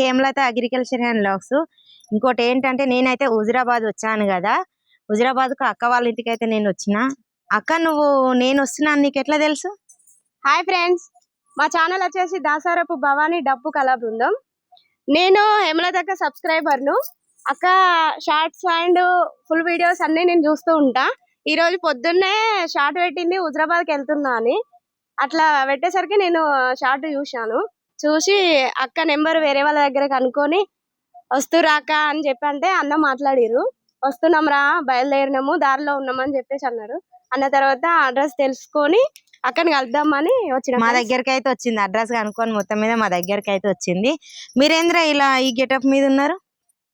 Hemalatha agriculture and logs ఇంకోటి ఏంటంటే నేనైతే హుజరాబాద్ వచ్చాను కదా. హుజరాబాద్కు అక్క వాళ్ళ ఇంటికి అయితే నేను వచ్చిన. అక్క నువ్వు నేను వస్తున్నాను నీకు ఎట్లా తెలుసు? హాయ్ ఫ్రెండ్స్ మా ఛానల్ వచ్చేసి దాసారపు భవానీ డప్పు కళా బృందం. నేను హేమలత అక్క సబ్స్క్రైబర్ను అక్క షార్ట్స్ అండ్ ఫుల్ వీడియోస్ అన్ని నేను చూస్తూ ఉంటా. ఈ రోజు పొద్దున్నే షార్ట్ పెట్టింది హుజరాబాద్కి వెళ్తున్నా అని. అట్లా పెట్టేసరికి నేను షార్ట్ చూశాను. చూసి అక్క నెంబర్ వేరే వాళ్ళ దగ్గర కనుక్కొని వస్తురా అక్క అని చెప్పి అంటే అన్న మాట్లాడిరు. వస్తున్నాం రా బయలుదేరినాము దారిలో ఉన్నామని చెప్పేసి అన్నారు. అన్న తర్వాత అడ్రస్ తెలుసుకొని అక్కని కలుద్దామని వచ్చిన మా దగ్గరికి అయితే వచ్చింది అడ్రస్ కనుక్కొని మొత్తం మీద మా దగ్గరికి అయితే వచ్చింది. మీరేంద్ర ఇలా ఈ గెటప్ మీద ఉన్నారు?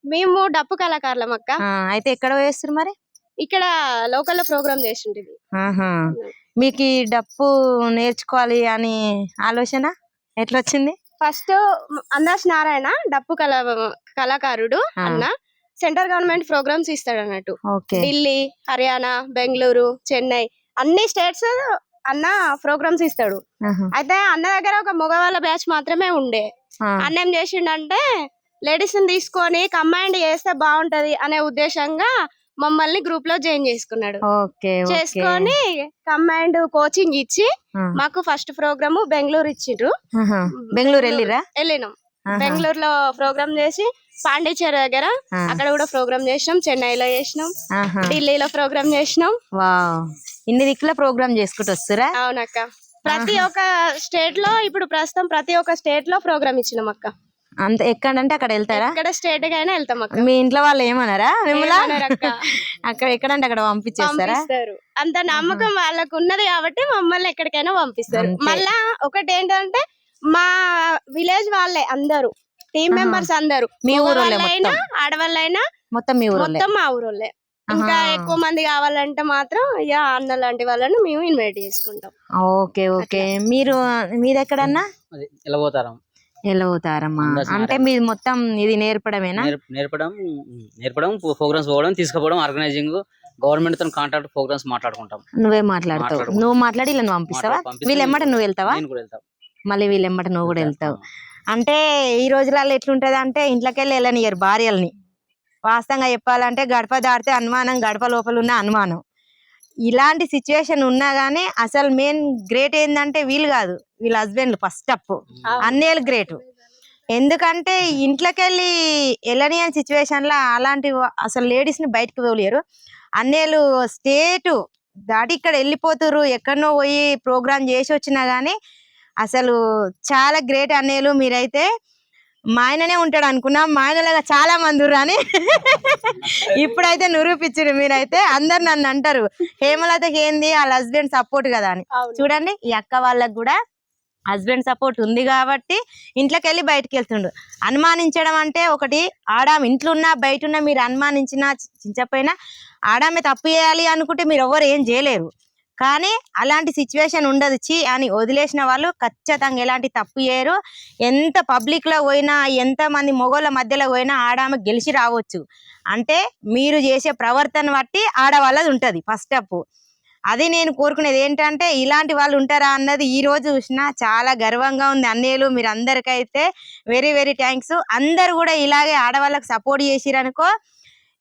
మేము డప్పు కళాకారులం అక్క. అయితే ఎక్కడ వేస్తారు మరి? ఇక్కడ లోకల్లో ప్రోగ్రామ్ చేసింటివి మీకు ఈ డప్పు నేర్చుకోవాలి అని ఆలోచన? ఎట్లా వచ్చింది ఫస్ట్ అందాస్ నారాయణ డప్పు కళ కళాకారుడు. అన్న. సెంట్రల్ గవర్నమెంట్ ప్రోగ్రామ్స్ ఇస్తాడు అన్నట్టు ఢిల్లీ హర్యానా బెంగళూరు చెన్నై అన్ని స్టేట్స్ అన్న ప్రోగ్రామ్స్ ఇస్తాడు. అయితే అన్న దగ్గర ఒక మగవాళ్ళ బ్యాచ్ మాత్రమే ఉండే. అన్న ఏం చేసిండంటే లేడీస్ని తీసుకొని కంబైండ్ చేస్తే బాగుంటది అనే ఉద్దేశంగా మమ్మల్ని గ్రూప్లో జాయిన్ చేసుకున్నాడు. చేసుకొని కంబైండ్ కోచింగ్ ఇచ్చి మాకు ఫస్ట్ ప్రోగ్రామ్ బెంగళూరు ఇచ్చిండ్రు. బెంగళూరు వెళ్ళిరా? వెళ్ళినాం. ఆహా. బెంగళూరులో ప్రోగ్రామ్ చేసి పాండిచేరి దగ్గర అక్కడ కూడా ప్రోగ్రామ్ చేసినాం. చెన్నైలో చేసినాం. ఢిల్లీలో ప్రోగ్రామ్ చేసినాం. ఇన్ని దిక్కుల ప్రోగ్రామ్ చేసుకుంటూ వస్తురా? అవునక్క. ప్రతి ఒక్క స్టేట్లో ఇప్పుడు ప్రస్తుతం ప్రతి ఒక్క స్టేట్లో ప్రోగ్రామ్ ఇచ్చినాం అక్క. అంత ఎక్కడంటే అక్కడ వెళ్తారా? ఎక్కడ స్టేట్ కైనా వెళ్తాం అక్క. మీ ఇంట్లో వాళ్ళు ఏమన్నారా మిమ్మల్ని? ఏమనరక్క. అక్కడ ఎక్కడంటే అక్కడ పంపించేస్తారా? పంపిస్తారు. అంత నమ్మకం వాళ్ళకు ఉన్నది కాబట్టి మమ్మల్ని ఎక్కడికైనా పంపిస్తారు. మళ్ళా ఒకటి ఏంటంటే మా విలేజ్ వాళ్ళే అందరూ టీమ్. మెంబర్స్ అందరూ. మీ ఊరోళ్ళే మగవాళ్ళైనా ఆడవాళ్ళైనా మొత్తం మీ ఊరు మొత్తం మా ఊరోళ్ళే. ఇంకా. ఎక్కువ మంది కావాలంటే మాత్రం ఇక అన్న లాంటి వాళ్ళని మేము ఇన్వైట్ చేసుకుంటాం. Okay okay. మీరు మీది ఎక్కడన్నా వెళ్ళబోతారం ఎలా అవుతారమ్మా అంటే మీది మొత్తం ఇది నేర్పడమేనా? నేర్ప- నేర్పడం నేర్పడం ప్రోగ్రామ్స్ పోవడం తీసుకుపోవడం ఆర్గనైజింగ్ గవర్నమెంట్తో కాంట్రాక్ట్ ప్రోగ్రామ్స్ మాట్లాడుకుంటాం. నువ్వే మాట్లాడతావు. నువ్వు మాట్లాడి ఇలా పంపిస్తావా? వీళ్ళు ఎమ్మట నువ్వు వెళ్తావా? మళ్ళీ వీళ్ళు ఎమ్మట నువ్వు కూడా వెళ్తావు. అంటే ఈ రోజులలో ఎట్లుంటది అంటే ఇంట్లోకి వెళ్ళి వెళ్ళనియరు భార్యల్ని. వాస్తవంగా చెప్పాలంటే గడప దాటితే అనుమానం గడప లోపల ఉన్న అనుమానం. ఇలాంటి సిచ్యువేషన్ ఉన్నా గానీ అసలు మెయిన్ గ్రేట్ ఏంటంటే వీళ్ళు కాదు వీళ్ళ హస్బెండ్లు ఫస్ట్ అప్. అన్నేళ్ళు గ్రేట్. ఎందుకంటే ఇంట్లోకి వెళ్ళి వెళ్ళని సిచ్యువేషన్లో అలాంటి అసలు లేడీస్ని బయటకు తోలేరు. అన్నేళ్ళు స్టేట్ దాటి ఇక్కడ వెళ్ళిపోతురు ఎక్కడనో పోయి ప్రోగ్రామ్ చేసి వచ్చినా గానీ అసలు చాలా గ్రేట్ అన్నేలు మీరైతే. మా ఆయననే ఉంటాడు అనుకున్నా. మా ఆయనలాగా చాలా మంది అని. ఇప్పుడైతే నిరూపించారు మీరైతే. అందరు నన్ను అంటారు. హేమలతకి ఏంది? వాళ్ళ హస్బెండ్ సపోర్ట్ కదా అని. చూడండి ఈ అక్క వాళ్ళకి కూడా హస్బెండ్ సపోర్ట్ ఉంది కాబట్టి ఇంట్లోకి వెళ్ళి బయటకు వెళ్తుండు అనుమానించడం అంటే ఒకటి ఆడామ ఇంట్లో ఉన్నా బయట ఉన్నా మీరు అనుమానించినా చించపోయినా ఆడామే తప్పు చేయాలి అనుకుంటే మీరు ఎవరు ఏం చేయలేరు. కానీ అలాంటి సిచ్యువేషన్ ఉండదు. చి అని వదిలేసిన వాళ్ళు ఖచ్చితంగా ఎలాంటి తప్పు చేయరు. ఎంత పబ్లిక్లో పోయినా ఎంతమంది మొగోళ్ళ మధ్యలో పోయినా ఆడామె గెలిచి రావచ్చు. అంటే మీరు చేసే ప్రవర్తన బట్టి ఆడవాళ్ళది ఉంటుంది ఫస్ట్ అప్ అది నేను కోరుకునేది ఏంటంటే ఇలాంటి వాళ్ళు ఉంటారా అన్నది ఈ రోజు చూసినా చాలా గర్వంగా ఉంది అన్నయ్యలు. మీరు అందరికైతే వెరీ వెరీ థ్యాంక్స్ అందరు కూడా ఇలాగే ఆడవాళ్ళకి సపోర్ట్ చేసిరనుకో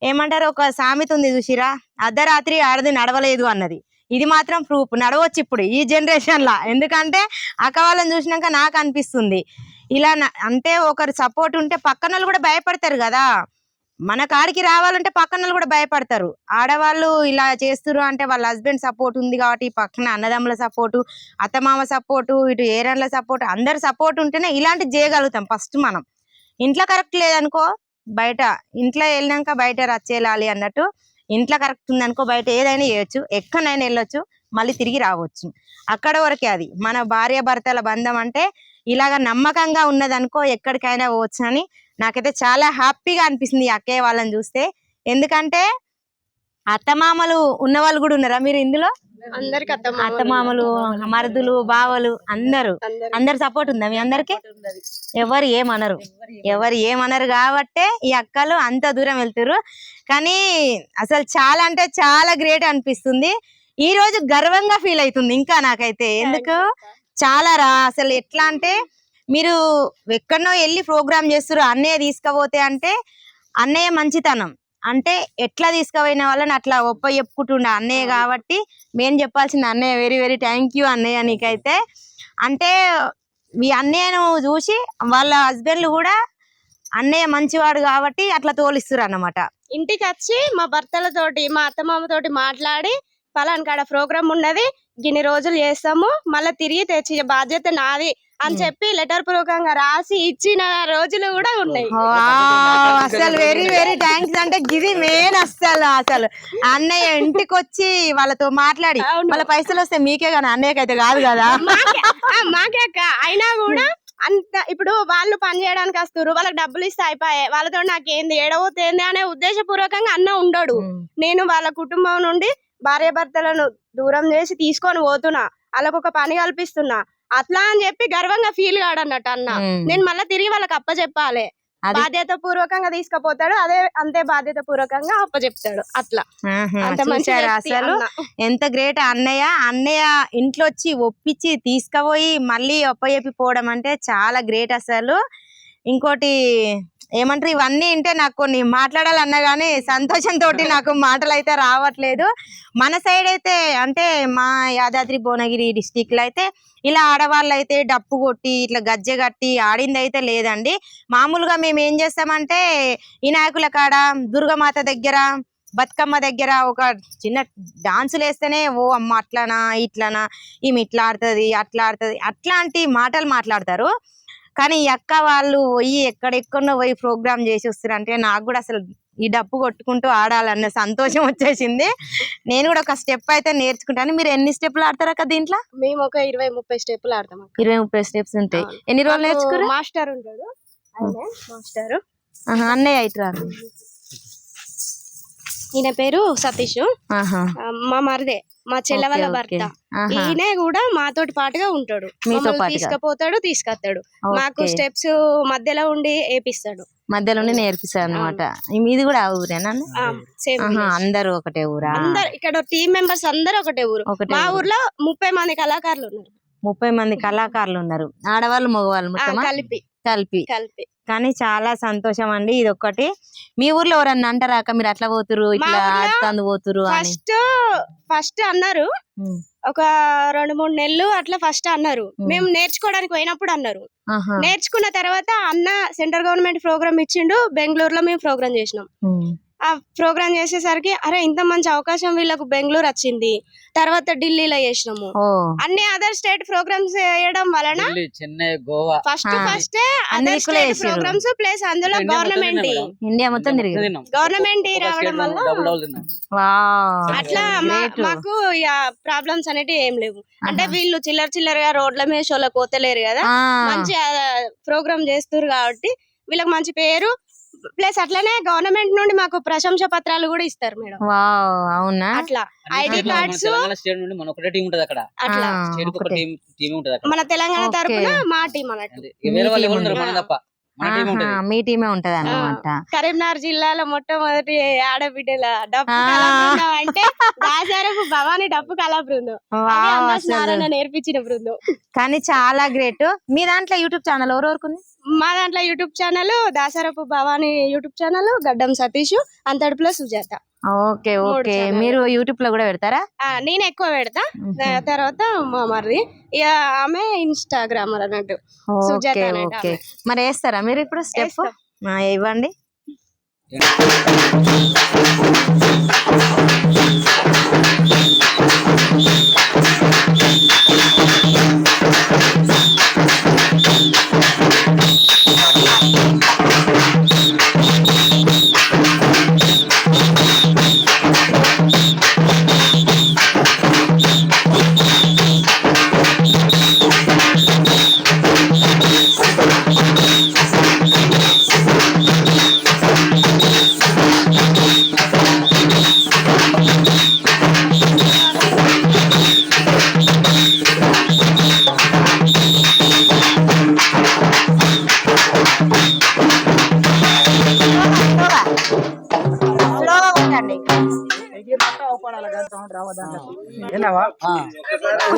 ఏమంటారు? ఒక సామెత ఉంది చూసిరా? అర్ధరాత్రి ఆడది నడవలేదు అన్నది. ఇది మాత్రం ప్రూఫ్ నడవచ్చు ఇప్పుడు ఈ జనరేషన్లో ఎందుకంటే అక్క వాళ్ళని చూసినాక నాకు అనిపిస్తుంది. ఇలా అంటే ఒకరు సపోర్ట్ ఉంటే పక్కన వాళ్ళు కూడా భయపడతారు కదా. మన కాడికి రావాలంటే పక్కన వాళ్ళు కూడా భయపడతారు. ఆడవాళ్ళు ఇలా చేస్తున్నారు అంటే వాళ్ళ హస్బెండ్ సపోర్ట్ ఉంది కాబట్టి పక్కన అన్నదమ్ముల సపోర్టు అత్తమామ సపోర్టు ఇటు ఏరన్ల సపోర్ట్ అందరి సపోర్ట్ ఉంటేనే ఇలాంటివి చేయగలుగుతాం ఫస్ట్ మనం. ఇంట్లో కరెక్ట్ లేదనుకో బయట ఇంట్లో వెళ్ళినాక బయట రచ్చేయాలి అన్నట్టు ఇంట్లో కరెక్ట్ ఉందనుకో బయట ఏదైనా చేయొచ్చు ఎక్కడైనా వెళ్ళొచ్చు మళ్ళీ తిరిగి రావచ్చు. అక్కడ వరకే అది. మన భార్య భర్తల బంధం అంటే ఇలాగ నమ్మకంగా ఉన్నదనుకో ఎక్కడికైనా పోవచ్చు అని నాకైతే చాలా హ్యాపీగా అనిపిస్తుంది ఈ అక్కయ్య వాళ్ళని చూస్తే. ఎందుకంటే అత్తమామలు ఉన్న వాళ్ళు కూడా ఉన్నారా మీరు ఇందులో? అందరికి అత్తమామలు. మరుదులు బావలు అందరూ. అందరు సపోర్ట్ ఉందా మీ అందరికి? ఎవరు ఏమనరు. ఎవరు ఏమనరు. కాబట్టే ఈ అక్కలు అంత దూరం వెళ్తారు కానీ అసలు చాలా అంటే చాలా గ్రేట్ అనిపిస్తుంది. ఈ రోజు గర్వంగా ఫీల్ అవుతుంది ఇంకా నాకైతే. ఎందుకు? చాలా రా. అసలు ఎట్లా అంటే మీరు ఎక్కడనో వెళ్ళి ప్రోగ్రామ్ చేస్తారు అన్నయ్య తీసుకపోతే అంటే అన్నయ్య మంచితనం. అంటే ఎట్లా తీసుకుపోయిన వాళ్ళని అట్లా ఒప్ప చెప్పుకుంటుండే అన్నయ్య కాబట్టి మేము చెప్పాల్సింది అన్నయ్య వెరీ వెరీ థ్యాంక్ యూ అన్నయ్య నీకైతే. అంటే మీ అన్నయ్యను చూసి వాళ్ళ హస్బెండ్లు కూడా అన్నయ్య మంచివాడు కాబట్టి అట్లా తోలిస్తారు అన్నమాట ఇంటికి వచ్చి మా భర్తలతోటి మా అత్తమామ తోటి మాట్లాడి పలానా కాడ ప్రోగ్రామ్ ఉన్నది గిన్ని రోజులు చేస్తాము మళ్ళీ తిరిగి తెచ్చి బాధ్యత నాది అని. చెప్పి లెటర్ పూర్వకంగా రాసి ఇచ్చిన రోజులు కూడా ఉన్నాయి. అసలు వెరీ వెరీ థ్యాంక్స్ అంటే గిది మెయిన్ అసలు అసలు అన్నయ్య ఇంటికి వచ్చి వాళ్ళతో మాట్లాడి. వాళ్ళ పైసలు వస్తే మీకే కానీ అన్నయ్యకి అయితే కాదు కదా. మాకే అక్క. అయినా కూడా అంత ఇప్పుడు వాళ్ళు పని చేయడానికి వస్తారు వాళ్ళకి డబ్బులు ఇస్తే అయిపోయాయి. వాళ్ళతో నాకేంది ఏడవతేంది అనే ఉద్దేశపూర్వకంగా అన్న ఉండడు. నేను వాళ్ళ కుటుంబం నుండి భార్యాభర్తలను దూరం చేసి తీసుకొని పోతున్నా. వాళ్ళకు ఒక పని కల్పిస్తున్నా. అట్లా అని చెప్పి గర్వంగా ఫీల్ కాడన్నట్టు అన్న. నేను మళ్ళీ తిరిగి వాళ్ళకి అప్పచెప్పాలి అది- బాధ్యత పూర్వకంగా తీసుకుపోతాడు అదే అంతే బాధ్యత పూర్వకంగా అప్పచెప్తాడు అట్లా అసలు. ఎంత గ్రేట్ అన్నయ్య. అన్నయ్య ఇంట్లో వచ్చి ఒప్పించి తీసుకుపోయి మళ్ళీ ఒప్పచెప్పి పోవడం అంటే చాలా గ్రేట్ అసలు. ఇంకోటి ఏమంటారు? ఇవన్నీ అంటే నాకు కొన్ని మాట్లాడాలన్నా కానీ సంతోషంతో నాకు మాటలు అయితే రావట్లేదు. మన సైడ్ అయితే అంటే మా యాదాద్రి భువనగిరి డిస్టిక్లో అయితే ఇలా ఆడవాళ్ళు అయితే డప్పు కొట్టి ఇట్లా గజ్జె కట్టి ఆడింది అయితే లేదండి. మామూలుగా మేము ఏం చేస్తామంటే వినాయకుల కాడ దుర్గమాత దగ్గర బతుకమ్మ దగ్గర ఒక చిన్న డాన్సులు వేస్తేనే ఓ అమ్మ అట్లానా ఇట్లానా ఈమె ఇట్లా ఆడుతుంది అట్లా ఆడుతుంది అట్లాంటి మాటలు మాట్లాడతారు. కానీ ఈ అక్క వాళ్ళు పోయి ఎక్కడెక్కడో పోయి ప్రోగ్రామ్ చేసి వస్తారు అంటే నాకు కూడా అసలు ఈ డప్పు కొట్టుకుంటూ ఆడాలన్న సంతోషం వచ్చేసింది. నేను కూడా ఒక స్టెప్ అయితే నేర్చుకుంటాను. మీరు ఎన్ని స్టెప్లు ఆడతారు అక్క దీంట్లో? మేము ఒక ఇరవై ముప్పై స్టెప్పులు ఆడతాం. ఇరవై ముప్పై స్టెప్స్ ఉంటాయి. ఎన్ని రోజులు నేర్చుకురు? మాస్టర్ ఉంటాడు. మాస్టర్. అన్నయ్య అయితురా ఈయన పేరు సతీష్. మా మరిదే. మా చెల్లె వాళ్ళ భర్త. ఈయన కూడా మాతోటి పాటుగా ఉంటాడు. మీతో. తీసుకపోతాడు తీసుకొస్తాడు. మాకు. స్టెప్స్ మధ్యలో ఉండి ఏపిస్తాడు. మధ్యలోనే నేర్పిస్తారు అనమాట మీది కూడా ఆ ఊరేనా? అందరూ ఒకటే ఊరా? అందరు ఇక్కడ టీం మెంబర్స్ అందరు ఒకటే ఊరు. మా ఊరు. ఊర్లో ముప్పై మంది కళాకారులు ఉన్నారు. ముప్పై మంది కళాకారులు ఉన్నారు. ఆడవాళ్ళు మగవాళ్ళు కలిపి. కలిపి కలిపి కానీ చాలా సంతోషం అండి ఇది ఒక్కటి మీ ఊర్లో ఎవరన్నా అంటారా అక్క మీరు అట్లా పోతురు ఇట్లా పోతురు అని ఫస్ట్ ఫస్ట్ అన్నారు. ఒక రెండు మూడు నెలలు అట్లా ఫస్ట్ అన్నారు. మేము నేర్చుకోవడానికి పోయినప్పుడు అన్నారు. నేర్చుకున్న తర్వాత అన్న సెంట్రల్ గవర్నమెంట్ ప్రోగ్రామ్ ఇచ్చిండు బెంగళూరులో మేము ప్రోగ్రామ్ చేసినాం. ఆ ప్రోగ్రామ్ చేసేసరికి అరే ఇంత మంచి అవకాశం వీళ్ళకు బెంగళూరు వచ్చింది తర్వాత ఢిల్లీలో చేసినాము అన్ని అదర్ స్టేట్ ప్రోగ్రామ్స్ చేయడం వలన Delhi Chennai Goa first. First other state. Programmes plus అందులో గవర్నమెంట్. ఇండియా మొత్తం. గవర్నమెంట్ రావడం వల్ల అట్లా. మాకు ప్రాబ్లమ్స్ అనేటివి ఏం లేవు అంటే. వీళ్ళు చిల్లర చిల్లరగా రోడ్ల మీద షోలో పోతలేరు కదా మంచి ప్రోగ్రామ్ చేస్తారు కాబట్టి వీళ్ళకి మంచి పేరు ప్లస్ అట్లనే గవర్నమెంట్ నుండి మాకు ప్రశంస పత్రాలు కూడా ఇస్తారు మేడం. వావ్ అవునా? అట్లా. ఐడి కార్డ్స్ మన ఒకటే టీం ఉంటది అక్కడ. అట్లా. ఆ, స్టేట్ ఒక ఒకటే. టీం టీం ఉంటది అక్కడ. మన తెలంగాణ. తరపున మా టీం అన్నట్టు. అంతే. ఇక వేరే వాళ్ళు మీ ఎవరు మన? తప్ప. టీమే ఉంటది. అన్నమాట కరీంనగర్ జిల్లాలో మొట్టమొదటి ఆడబిడ్డల బృందం అంటే దాసారపు భవానీ డప్పు కళా బృందం. నారాయణ నేర్పించిన బృందం. కానీ చాలా గ్రేట్. మీ దాంట్లో యూట్యూబ్ ఛానల్ ఎవరెవరికి ఉంది? మా దాంట్లో YouTube channel Dasarapu Bhavani YouTube channel Gaddam Satish అంతటిలో సుజాత. Okay okay. మీరు యూట్యూబ్లో కూడా పెడతారా? ఆ, నేను ఎక్కువ పెడతా. తర్వాత మా ఇక ఆమె ఇన్స్టాగ్రామర్ అన్నట్టు. సుజాత ఓకే. మరి వేస్తారా మీరు ఇప్పుడు స్టెప్. ఇవ్వండి.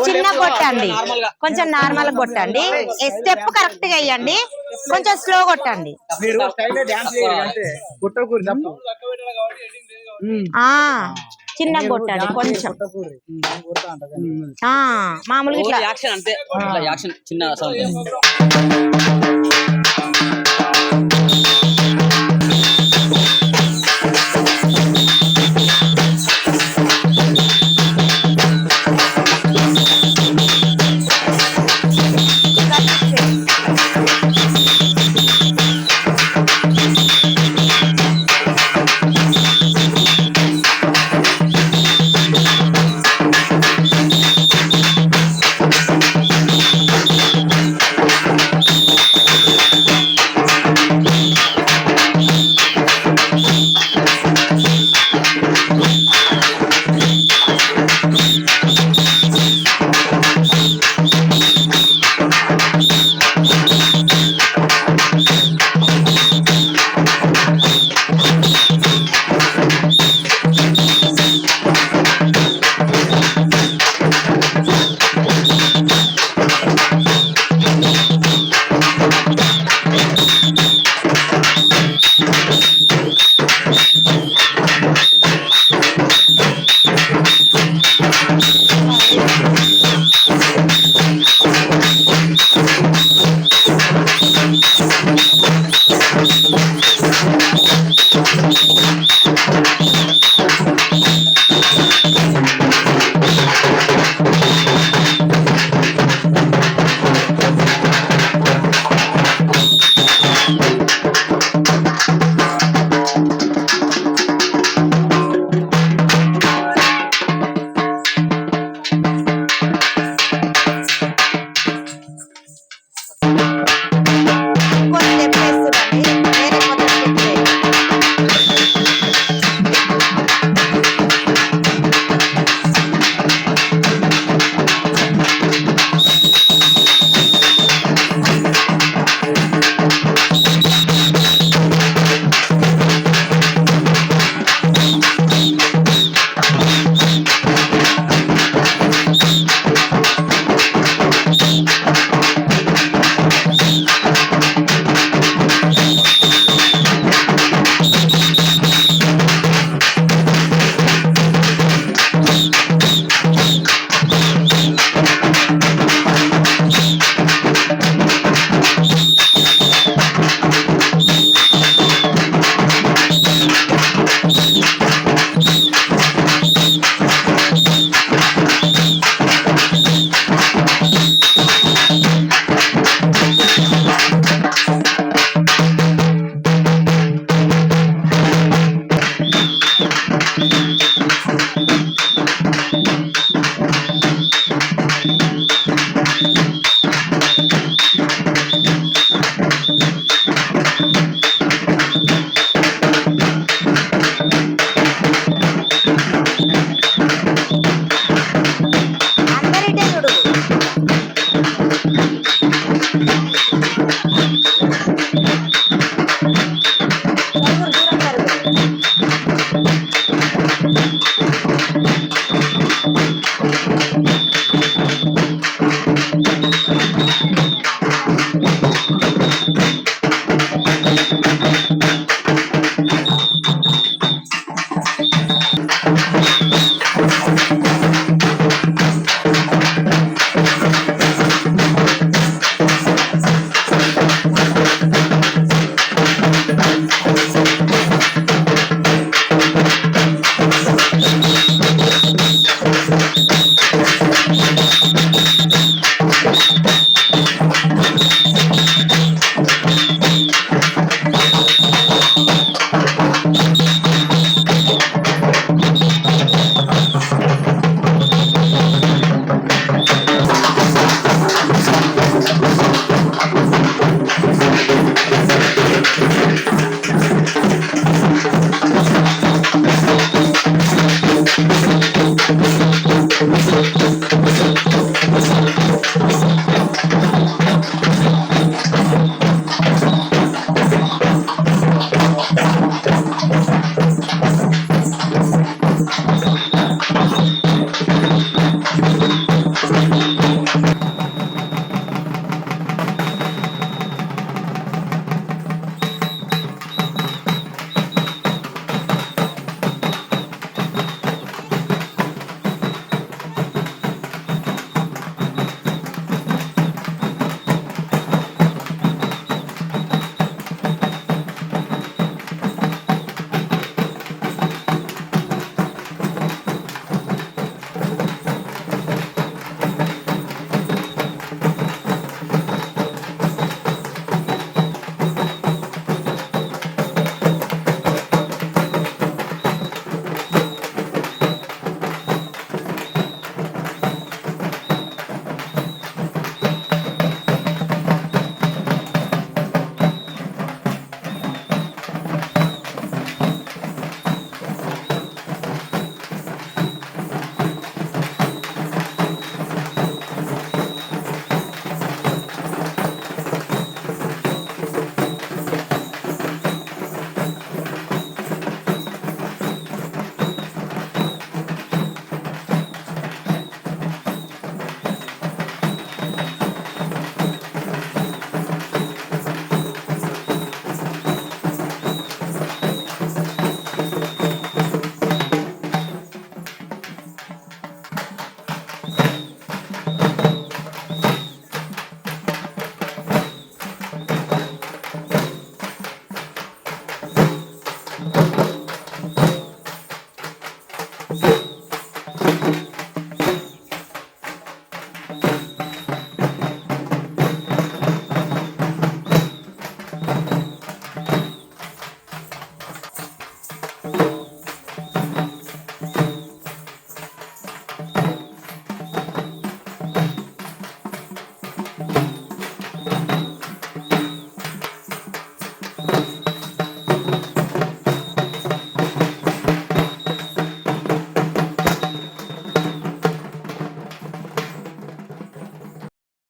చిన్న కొట్టండి. కొంచెం నార్మల్ కొట్టండి. స్టెప్ కరెక్ట్గా వేయండి. కొంచెం స్లో కొట్టండి. చిన్న కొట్టండి కొంచెం. మామూలుగా ఇట్లా. యాక్షన్ అంతే. ఇట్లా యాక్షన్ చిన్న